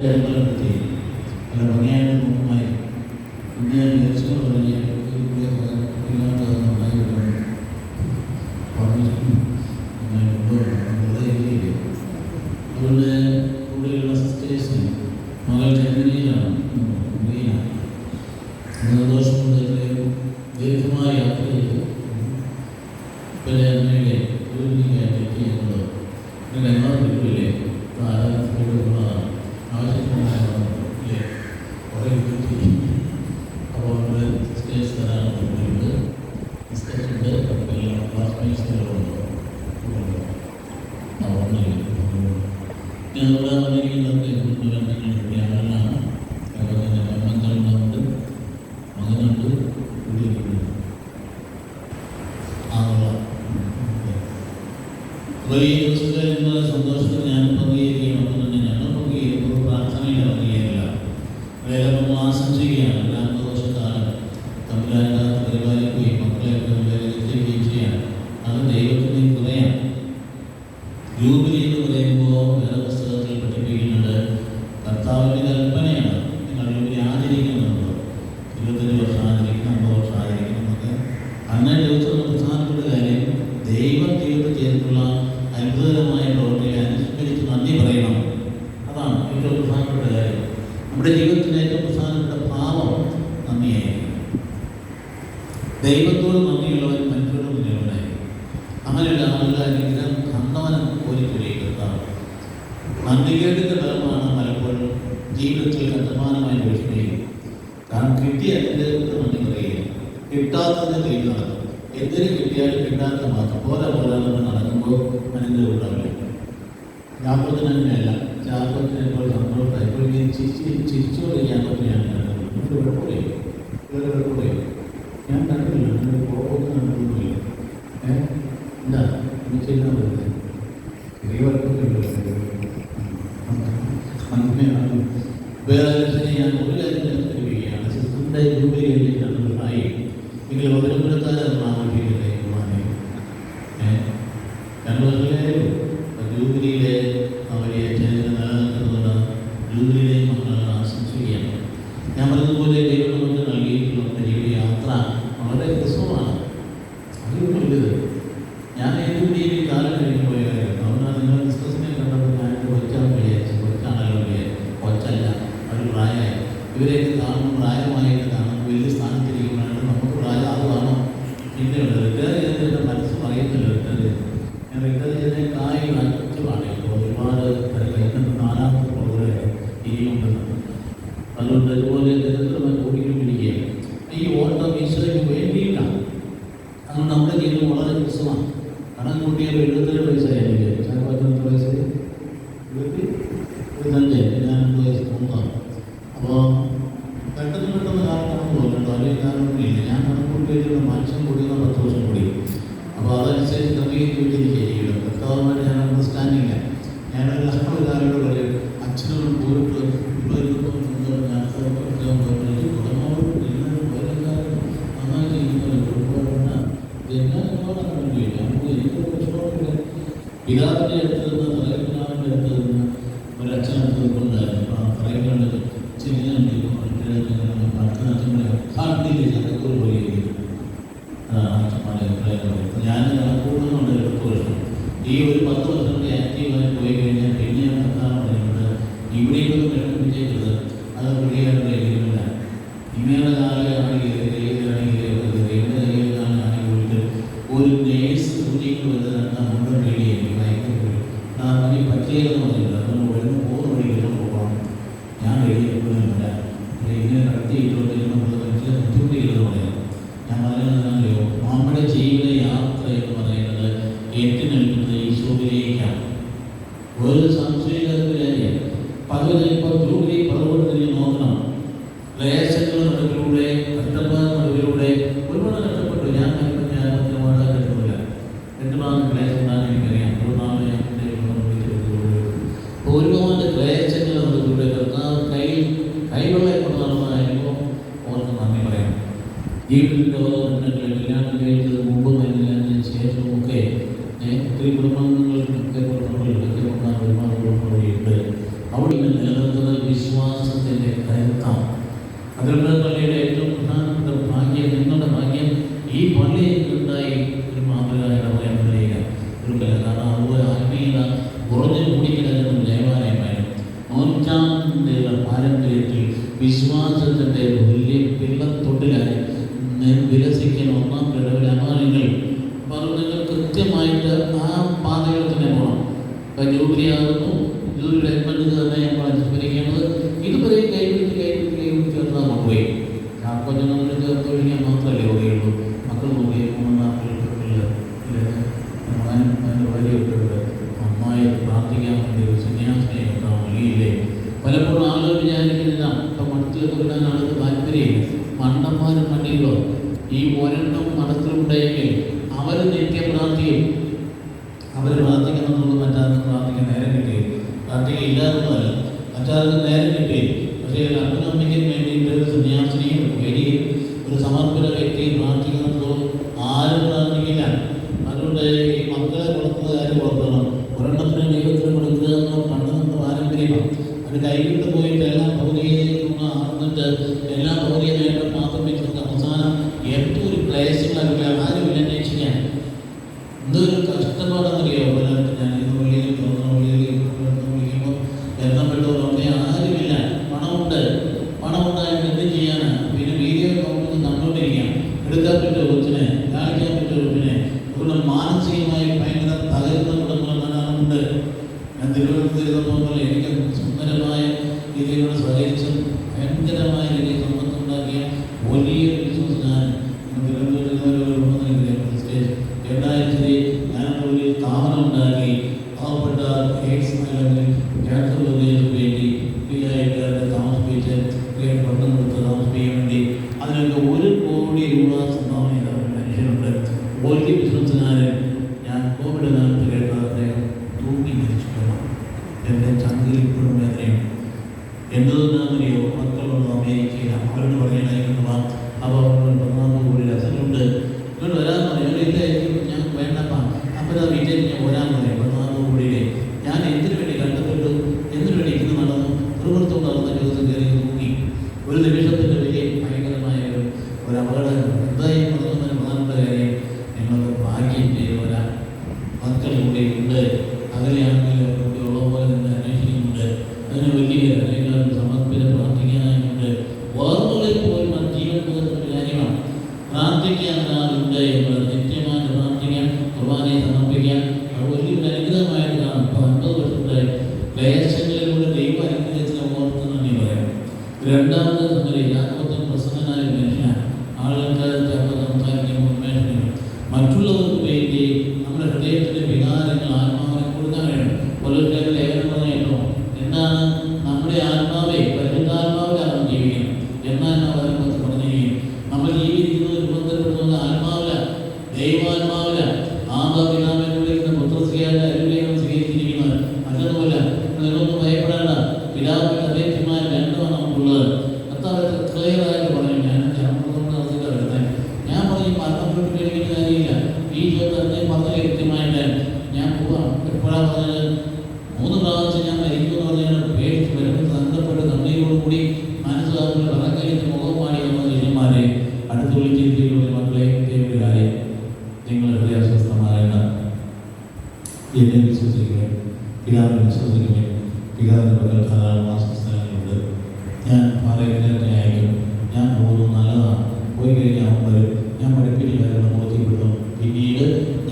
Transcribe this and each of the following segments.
ഏർപ്പെടുത്തി പല ഭംഗിയായ മുഖമായി ഇന്ത്യ വിദേശം തുടങ്ങിയ അവരുടെ കൂടെയുള്ള സിസ്റ്റേഴ്സിന് മകൾ ജർമ്മനിയിലാണ് മുംബൈയിലാണ് സന്തോഷം മുതൽ ദീർഘമായ യാത്ര ചെയ്തു പിന്നെ അമ്മയുടെ ഒരു എത്തിയെന്നുള്ളത് പിന്നെ എന്നാ കിട്ടില്ലേ ആരാധനയോടുള്ളതാണ് ഞങ്ങളുടെ അമേരിക്കയിലൊക്കെ ആളാണ് അതുപോലെ തന്നെ മക്കളുണ്ട് മകനുണ്ട് കുടിയിരിക്കുന്നു ആളുള്ള അപ്പോൾ ഈ ദിവസത്തെ ഇന്ന് സന്തോഷത്തിൽ ഞാൻ പങ്കുചേരുകയാണ് തന്നെ ഞങ്ങൾ പങ്കുചേരുന്നത് പ്രാർത്ഥനയിൽ പങ്കുചേരില്ല വേറെ നമ്മൾ ആശംസിക്കുകയാണ് എല്ലാം ദോഷക്കാലം തമ്മിലാകാത്ത പരിപാലിക്കുകയും മക്കളെയൊക്കെ ചെയ്യാൻ അത് ദൈവത്തിന്റെ കൃപയാണ് ജൂബിലി എന്ന് പറയുമ്പോൾ വേറെ പുസ്തകത്തിൽ പഠിപ്പിക്കുന്നുണ്ട്. കർത്താവിന്റെ കൽപ്പനയാണ്. നിങ്ങൾ ജൂബിലി ആചരിക്കുന്നുണ്ട്. ഇരുപത്തഞ്ച് വർഷം ആചരിക്കണം അമ്പത് വർഷം ആചരിക്കണം എന്നൊക്കെ. അന്നേ ദിവസം പ്രധാനപ്പെട്ട കാര്യം ദൈവം ജീവിതത്തിൽ അത്ഭുതകരമായ പ്രവർത്തികളെ അനുസ്മരിച്ച് നന്ദി പറയണം. അതാണ് ഏറ്റവും പ്രധാനപ്പെട്ട കാര്യം. നമ്മുടെ ജീവിതത്തിലെ ഏറ്റവും പ്രധാനപ്പെട്ട ഭാവം നന്ദിയായിരിക്കും ദൈവത്തോട് നന്ദിയുള്ളവൻ മറ്റൊരു മുന്നിലുണ്ടായി അങ്ങനെയുള്ള ആളുകൾ അനുഗ്രഹം കണ്ടവനം കോരിക്കൊലിയെടുത്താണ് നന്ദികേടിന്റെ ഫലമാണ് പലപ്പോഴും ജീവിതത്തിൽ കണ്ടമാനമായി വീഴ്ചയും കാരണം കിട്ടിയ അനുഗ്രഹത്തിന് നന്ദി പറയുക കിട്ടാത്തതിന് തെളിവ് നടക്കും. എന്തിനു കിട്ടിയാലും കിട്ടാത്ത മാത്രം. പോലെ നമ്മൾ നടക്കുമ്പോൾ അനുഗ്രഹം ഉണ്ടാവില്ല. ജാപ്പത്തിന് അങ്ങനെയല്ല ഇപ്പോൾ ഇങ്ങനെ ചിരിച്ച് ചിരിച്ചുകൊണ്ട് ജാപ്പത്തിന് ഞാൻ കണ്ടത് ഒരു കുഴപ്പമില്ല. ഒരു കുഴപ്പമില്ല ഞാൻ കണ്ടില്ല അങ്ങനെ പോകുന്ന കണ്ടിട്ടില്ല ഏഹ് എന്താ ഇത് ചെയ്യുന്ന പോലെ അങ്ങനെയാണ്. വേറെ ഞാൻ ഒരു കാര്യം ജൂബിലി കഴിഞ്ഞിട്ടാണ് ആയി എങ്കിൽ പതിനൊന്നിടത്താലാണ് ആരംഭിക്കുന്നത് കുർബാനയെ രണ്ടു വർഷത്തിലായാലും ജൂബിലിയിലെ അവരെ നിലനിൽക്കുന്നത് ജൂബിലിയിലെ മക്കൾ ആശംസിക്കുകയാണ്. ഞാൻ പറഞ്ഞതുപോലെ ദൈവം നമുക്ക് നൽകിയിട്ടുള്ള ഒരു യാത്ര വളരെ രസമാണ് റിട്ടയർ ചെയ്തതിനെ കായ് അച്ചുമാണ് ഇപ്പോൾ ഒരുപാട് കഴിഞ്ഞ നാലാമത്തെ പ്രോഗ്രാം ഇനിയുണ്ടെന്ന്. അതുകൊണ്ട് അതുപോലെ നിരന്തരമായി ഓടിക്കൊണ്ടിരിക്കുകയാണ് ഈ ഓട്ടം ഈശ്വരയ്ക്ക് വേണ്ടിയിട്ടാണ് അതുകൊണ്ട് നമ്മുടെ ജീവിതം വളരെ രസമാണ്. കണക്ക് കൂട്ടിയാൽ എഴുപത്തേഴ് വയസ്സായി എനിക്ക് ഞാൻ പതിനെട്ട് വയസ്സ്? എഴുപത്തി? എഴുപത്തഞ്ച് ഞാൻ വയസ്സ്? മൂന്നാണ് അപ്പോൾ പെട്ടെന്ന് പെട്ടെന്ന് കാലം കണക്ക് പോകുന്നുണ്ടോ അല്ലെങ്കിൽ ഇല്ല ഞാൻ കണക്ക് കൂട്ടി കൂടിയ പത്ത് വർഷം കൂടി. ക്രമീകരിച്ച് വിട്ടിരിക്കുകയും കർത്താവുമായിട്ട് ഞാൻ അണ്ടർസ്റ്റാൻഡിങ് ഞാനൊരു കാലം നന്നായി ചെയ്യുന്നവർ പിതാവിന്റെ അടുത്ത് നിന്ന് തലപിതാവിന്റെ അടുത്ത് നിന്ന് ഒരു അച്ഛനടുത്ത് കൊണ്ടായിരുന്നു ആ പറയുന്നത് ചെയ്യാൻ പ്രാർത്ഥന കാട്ടിലേക്ക് അതൊക്കെ പോയി അച്ഛന്മാരെ അഭിപ്രായം ഞാൻ കൂടുന്നുണ്ട് പത്ത് വർഷം ഈ ഒരു പത്ത് വർഷത്തെ ആക്റ്റീവായി പോയി കഴിഞ്ഞാൽ പിന്നെ ഞാൻ കത്താൻ പറയുന്നത് ഇവിടെയൊക്കെ വിഷമിപ്പിച്ചേക്കരുത് അത് പിടിയാനുള്ള ഇല്ല ഇങ്ങനെയുള്ള കാലമാണെങ്കിൽ ഏതാണെങ്കിൽ എവിടെ കയ്യിലാണെങ്കിൽ ഒരു നേഴ്സ് കുട്ടിക്ക് വരുന്ന നമ്മുടെ പേടിയായിരിക്കും ഭയങ്കര പേടി ആ പനി പറ്റിയെന്ന് പറഞ്ഞില്ല നമ്മൾ ഉടനെ പോകുന്ന വഴിക്കെല്ലാം പോകണം ഞാൻ എഴുതിയിട്ടില്ല ഇങ്ങനെ നടത്തിയിട്ടുണ്ട് നമ്മൾ മനുഷ്യരെ ബുദ്ധിമുട്ടില്ലെന്ന് പറയാം ഞാൻ പറയുന്നതല്ലോ നമ്മുടെ ജീവിത യാത്ര എന്ന് പറയുന്നത് എത്തി നിൽക്കുന്നത് ഈശോയിലേക്കാണ് ഒരു സംശയമില്ലാത്ത പതിവ് ഇപ്പോൾ ജൂലി പർവതത്തിൽ നോക്കണം ക്ലേശങ്ങൾ നടുവിലൂടെ കഷ്ടപ്പാട് നടുവിലൂടെ ഒരുപാട് കഷ്ടപ്പെട്ടു ഞാൻ ഇപ്പം ഞാൻ ഒരുപാട് കഷ്ടപ്പെടില്ല എട്ട് മാസം ക്ലേശം ഞാൻ എനിക്കറിയാം ഒരുപാട് ഞാൻ അപ്പോൾ ഒരുപാട് ക്ലേശങ്ങൾ നടുവിലൂടെ കർത്താവ് കൈ കൈവെള്ളം കൊണ്ട് നടന്നതായിരിക്കും ഓർക്ക് നന്ദി പറയാം ജീവിതത്തിന്റെ ഘട്ടങ്ങളിൽ കല്യാണം കഴിച്ചത് മുമ്പ് കല്യാണത്തിന് ശേഷവും ഒക്കെ ഒത്തിരി കുടുംബങ്ങൾക്കൊക്കെ കുടുംബങ്ങളിലൊക്കെ ഒരുപാട് കുടുംബങ്ങളുണ്ട് അവിടെ നിന്ന് നിലനിർത്തുന്ന വിശ്വാസത്തിന്റെ കരുത്താണ് അതിലുള്ള പള്ളിയുടെ ഏറ്റവും പ്രധാനപ്പെട്ട ഭാഗ്യം നിങ്ങളുടെ ഭാഗ്യം ഈ പള്ളിയിൽ നിന്നുണ്ടായി ഒരു മാതൃക ഇടപെടാൻ കഴിയുക ഒരു കല കാരണം അതുപോലെ ആത്മീയത കുറഞ്ഞു കൂടിക്കിടക്കുന്ന ദേവാലയമായിരുന്നു നൂറ്റാണ്ടിലുള്ള പാരമ്പര്യത്തിൽ വിശ്വാസത്തിന്റെ വലിയ പിള്ളത്തൊട്ടിലായി വികസിക്കുന്ന ഒന്നാം അമാനികൾ. അപ്പോൾ നിങ്ങൾ കൃത്യമായിട്ട് ആ പാതയിൽ തന്നെ പോകണം. ഇപ്പം ജൂബിലിയാകുന്നു ജൂബിലിയുടെ ഹെൽമെറ്റ് തന്നെ നമ്മൾ അനുസ്മരിക്കേണ്ടത്. ഇതുവരെ കൈപിടിച്ച് കൈപിടിച്ച് ചേർന്നാൽ കൊണ്ടുപോയി ചാക്കോജനങ്ങൾ ചേർത്ത് ഒഴിക്കാൻ മാത്രമല്ലേ ഓടിയുള്ളൂ മക്കൾ നോക്കി മൂന്നാം ഭാര്യയൊക്കെ ഇവിടെ നന്നായി പ്രാർത്ഥിക്കാൻ വേണ്ടി ഒരു സന്യാസിനെ ഉണ്ടാവും നൽകിയില്ലേ പലപ്പോഴും ആളുകൾ വിചാരിക്കുന്നില്ല ഇപ്പം മഠത്തിലൊക്കെ വിടാൻ ആൾക്ക് താല്പര്യമില്ല മണ്ടന്മാരും മണ്ടികളോ ഈ ഒരെണ്ണം മഠത്തിലുണ്ടെങ്കിൽ അവർ നിത്യം പ്രാർത്ഥിക്കും അവർ പ്രാർത്ഥിക്കുന്നുള്ളൂ മറ്റാർക്കും പ്രാർത്ഥിക്കാൻ നേരം കിട്ടി പ്രാർത്ഥിക്കുക ഇല്ലാതൊന്നുമല്ല മറ്റാർക്കും നേരം കിട്ടി പക്ഷേ അഭിനന്ദിക്കാൻ വേണ്ടിയിട്ട് ഒരു സന്യാസിനിയും വൈദികൻ ഒരു സമർപ്പിത വ്യക്തിയും പ്രാർത്ഥിക്കുന്നതോ ആരും പ്രാർത്ഥിക്കില്ല. അതുകൊണ്ട് ഈ മക്കളെ കൊടുക്കുന്ന കാര്യം ഓർക്കണം ഒരെണ്ണത്തിന് ദൈവത്തിന് കൊടുക്കുക എന്ന പണ്ട് നമ്മുടെ പാരമ്പര്യമാണ് അത് കൈവിട്ട് പോയിട്ട് കണ്ടുകൊണ്ടിരിക്കാം എടുക്കാൻ പറ്റുമോ കൊച്ചിനെ കാണിക്കാൻ പറ്റുമോ കൊച്ചിനെ അതുകൊണ്ട് മാനസികമായി ഭയങ്കര തകരുന്ന കുടുംബങ്ങൾ ധാരാളമുണ്ട് ഞാൻ തിരുവനന്തപുരത്ത് ഇരുന്നപ്പോൾ എനിക്ക് സുന്ദരമായ രീതിയിലൂടെ സഹകരിച്ചും പറയണമായിരുന്നു അപ്പോൾ പതിനാല് കോടി അച്ഛനുണ്ട് ഇങ്ങോട്ട് വരാൻ പറയും ഇല്ല ഞാൻ വേണ്ടപ്പാ. അപ്പോൾ ആ വീട്ടിൽ ഞാൻ വരാൻ പറയും പതിനാല് കോടിയിലെ ഞാൻ എന്തിനു വേണ്ടി കണ്ടപ്പെട്ടു എന്തിനു വേണ്ടി ഇന്ന് നടന്നു? പ്രവൃത്തം നടന്ന ദിവസം കയറി നോക്കി ഒരു നിമിഷത്തിന്റെ വലിയ ഭയങ്കരമായ ഒരു ഒരു അപകടം എന്തായി പ്രധാനപ്പെട്ട കാര്യം? ഞങ്ങൾക്ക് ഭാഗ്യം ചെയ്തവരാ മക്കൾ കൂടെ ഉണ്ട്. രണ്ടാമത് സംഗതി പ്രസന്നനായ മനുഷ്യനാണ്. ആളുകൾക്ക് സംസാരിക്കുമ്പോൾ ഉന്മേഷങ്ങൾ മറ്റുള്ളവർക്ക് വേണ്ടി നമ്മുടെ ഹൃദയത്തിന്റെ വികാരങ്ങൾ ആത്മാവിനെ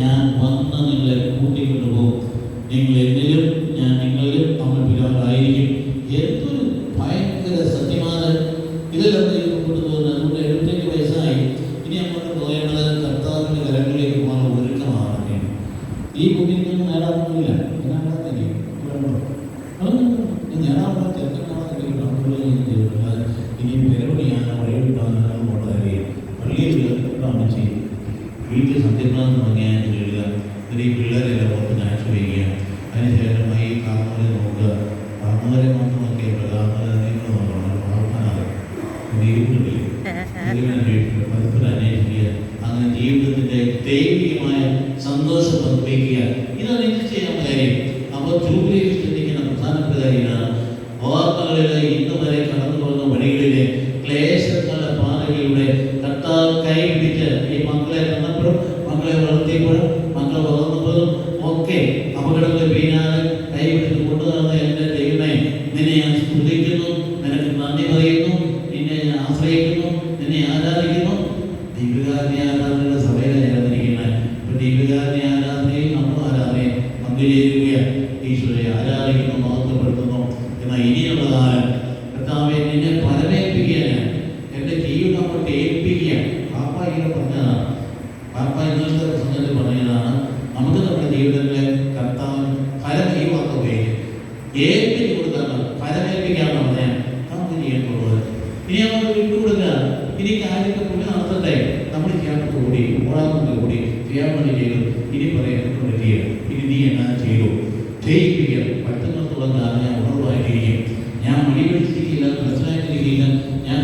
ഞാൻ വന്ന് നിങ്ങളെ കൂട്ടിക്കൊണ്ടുപോകും. നിങ്ങൾ എന്നിലും ഞാൻ നിങ്ങളിലും നമ്മൾ പിതാവായിരിക്കും എന്തൊരു ഭയങ്കര സത്യമാണ്. ഇതെല്ലാം ദൈവം കൊണ്ടുപോകുന്നത് അതുകൊണ്ട് എഴുപത്തേഴ് വയസ്സായി. ഇനി അങ്ങോട്ട് പോകേണ്ടത് കർത്താവിന്റെ കരങ്ങളിലേക്ക് പോകാൻ ഒരുക്കമാണ് ഈ കുഞ്ഞിനും നേടാൻ നേടാനുള്ള തെരഞ്ഞെടുപ്പാണ് ഇനി പെരുപണിയാണ് വഴിവിട്ടാണ് വളരെ പള്ളിയിൽ അമ്മച്ചി വീട്ടിൽ സത്യപ്രാന്തം തുടങ്ങിയാൽ എഴുതുക എന്നിട്ട് ഈ പിള്ളേരെല്ലാം ഓർത്ത് കാഴ്ച വയ്ക്കുക. അതിനുശേഷം ഈ നോക്കുക. കാർന്നവരെ മാത്രം നോക്കിയപ്പോൾ സന്തോഷം ചെയ്യാൻ കടന്നു ക്ലേശങ്ങളുടെ പാതകളിലൂടെ കർത്താവ് കൈ പിടിച്ച് ഈ മക്കളെ കാലം ഞാൻ ഉണർവായിട്ടിരിക്കും ഞാൻ മടിപിടിച്ചിരിക്കില്ല പ്രശ്നമായിട്ടിരിക്കില്ല ഞാൻ